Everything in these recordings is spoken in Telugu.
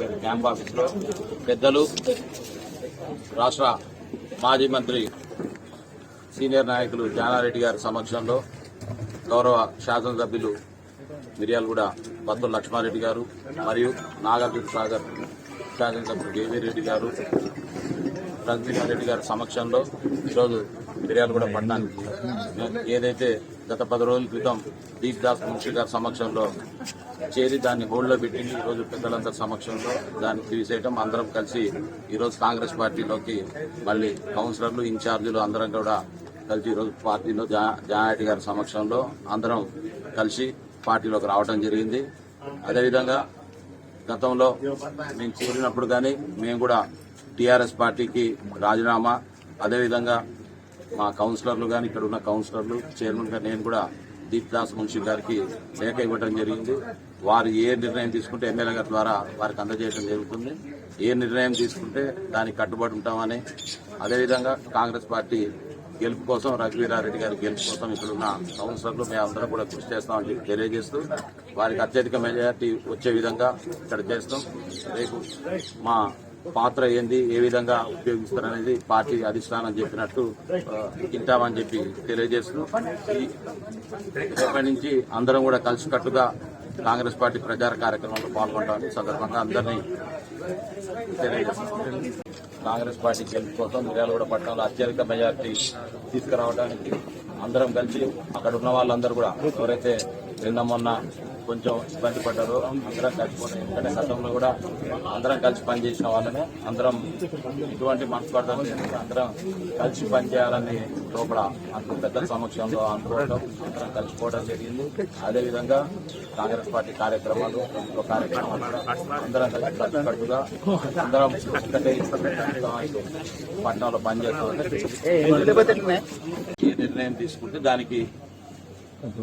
గారి క్యాంప్ ఆఫీస్లో పెద్దలు రాష్ట్ర మాజీ మంత్రి సీనియర్ నాయకులు జానారెడ్డి గారి సమక్షంలో గౌరవ శాసనసభ్యులు మిర్యాలగూడ బత్తుల లక్ష్మారెడ్డి గారు మరియు నాగార్జున సాగర్ శాసనసభ్యులు కేవీ రెడ్డి గారు రఘువీరారెడ్డి గారి సమక్షంలో ఈరోజు మిర్యాలగూడ పట్టణానికి ఏదైతే గత పది రోజుల క్రితం దీప్ దాస్ మున్షి గారి సమక్షంలో చేరి దాన్ని హోల్డ్లో పెట్టి ఈరోజు పెద్దలందరి సమక్షంలో దాన్ని తీసేయటం. అందరం కలిసి ఈరోజు కాంగ్రెస్ పార్టీలోకి మళ్ళీ కౌన్సిలర్లు ఇన్ఛార్జీలు అందరం కూడా కలిసి ఈరోజు పార్టీలో జా జానారెడ్డి గారి సమక్షంలో అందరం కలిసి పార్టీలోకి రావడం జరిగింది. అదేవిధంగా గతంలో మేము కోరినప్పుడు కానీ మేము కూడా టీఆర్ఎస్ పార్టీకి రాజీనామా. అదేవిధంగా మా కౌన్సిలర్లు కానీ ఇక్కడ ఉన్న కౌన్సిలర్లు చైర్మన్ గారు నేను కూడా దీప్ దాస్ మున్షి గారికి లేఖ ఇవ్వడం జరిగింది. వారు ఏ నిర్ణయం తీసుకుంటే ఎమ్మెల్యే గారి ద్వారా వారికి అందజేయడం జరుగుతుంది. ఏ నిర్ణయం తీసుకుంటే దానికి కట్టుబడి ఉంటామని అదేవిధంగా కాంగ్రెస్ పార్టీ గెలుపు కోసం రఘువీరారెడ్డి గారి గెలుపు కోసం ఇక్కడ ఉన్న కౌన్సిలర్లు మేము అందరం కూడా కృషి చేస్తామని చెప్పి తెలియజేస్తూ వారికి అత్యధిక మెజార్టీ వచ్చే విధంగా ఇక్కడ చేస్తాం. రేపు మా పాత్ర ఏంది ఏ విధంగా ఉపయోగిస్తారనేది పార్టీ అధిష్టానం చెప్పినట్టు తింటామని చెప్పి తెలియజేస్తూ రేపటి నుంచి అందరం కూడా కలిసికట్టుగా కాంగ్రెస్ పార్టీ ప్రచార కార్యక్రమంలో పాల్గొంటామని సందర్భంగా అందరినీ తెలియజేస్తున్నాం. కాంగ్రెస్ పార్టీ గెలుపు కోసం మిర్యాలగూడ పట్టణంలో అత్యధిక మెజార్టీ తీసుకురావడానికి అందరం కలిసి అక్కడ ఉన్న వాళ్ళందరూ కూడా ఎవరైతే నిన్న మొన్న కొంచెం ఇబ్బంది పడ్డారో అందరం కలిసిపోతాం ఎందుకంటే గతంలో కూడా అందరం కలిసి పనిచేసిన వాళ్ళనే అందరం ఇటువంటి మనస్పర్ధలు లేకుండా అందరం కలిసి పనిచేయాలని లోపల అంత పెద్ద సమక్షంలో అనుకోవడం అందరం కలిసిపోవడం జరిగింది అదేవిధంగా కాంగ్రెస్ పార్టీ కార్యక్రమాలు ఇంకో కార్యక్రమాలు అందరం కలిసి కట్టుగా అందరం పట్టణంలో పనిచేస్తాం ఏ నిర్ణయం తీసుకుంటే దానికి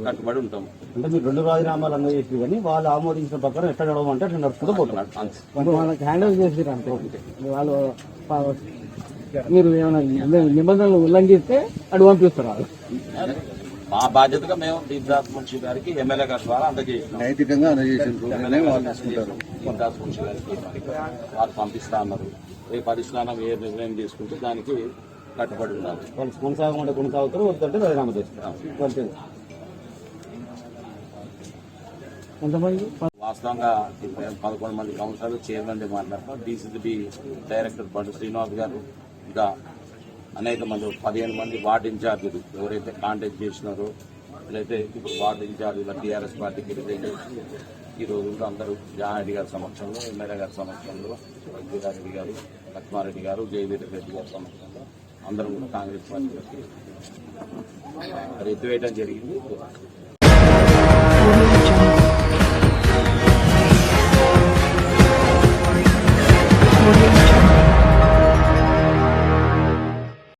కట్టుబడి ఉంటాం. అంటే మీరు రెండు రాజీనామాలు అందజేసి కానీ వాళ్ళు ఆమోదించిన ప్రకారం ఎట్లా నడవమంటే అట్లా నడుపుతూ పోతున్నారు వాళ్ళకి హ్యాండిల్ చేసారు అంతే. వాళ్ళు మీరు ఏమైనా నిబ- నిబంధనలు ఉల్లంఘిస్తే అటు పంపిస్తారు వాళ్ళు. మా బాధ్యతగా మేము దీపదాస్ మున్షి గారికి ఎమ్మెల్యే గారి ద్వారా అందజేసినాం. నైతికంగా దీపదాస్ మున్షి గారికి వారు పంపిస్తా అన్నారు. రేపు అధిష్టానం ఏ నిర్ణయం తీసుకుంటే దానికి కట్టుబడి ఉండాలి. వాళ్ళు కొనసాగమంటే కొనసాగుతారు వద్దంటే రాజీనామా చేస్తారు. ఎంతమంది? వాస్తవంగా పదకొండు మంది కౌన్సిలర్లు చైర్మన్ మాట్లాడతాం. డీసీసీబీ డైరెక్టర్ బండు శ్రీనివాస్ గారు ఇంకా అనేక మంది పదిహేను మంది వార్డు ఇన్ఛార్జీలు ఎవరైతే కాంటాక్ట్ చేసినారో వీళ్ళైతే ఇప్పుడు వార్డు ఇన్ఛార్జీల టీఆర్ఎస్ పార్టీకి రిజైన్ ఈ రోజుల్లో అందరూ జానారెడ్డి గారి సమక్షంలో ఎమ్మెల్యే గారి సమక్షంలో రెడ్డి గారు లక్ష్మారెడ్డి గారు జయవీర్ రెడ్డి గారి సమక్షంలో అందరూ కూడా కాంగ్రెస్ పార్టీ మరి ఎత్తివేయడం జరిగింది.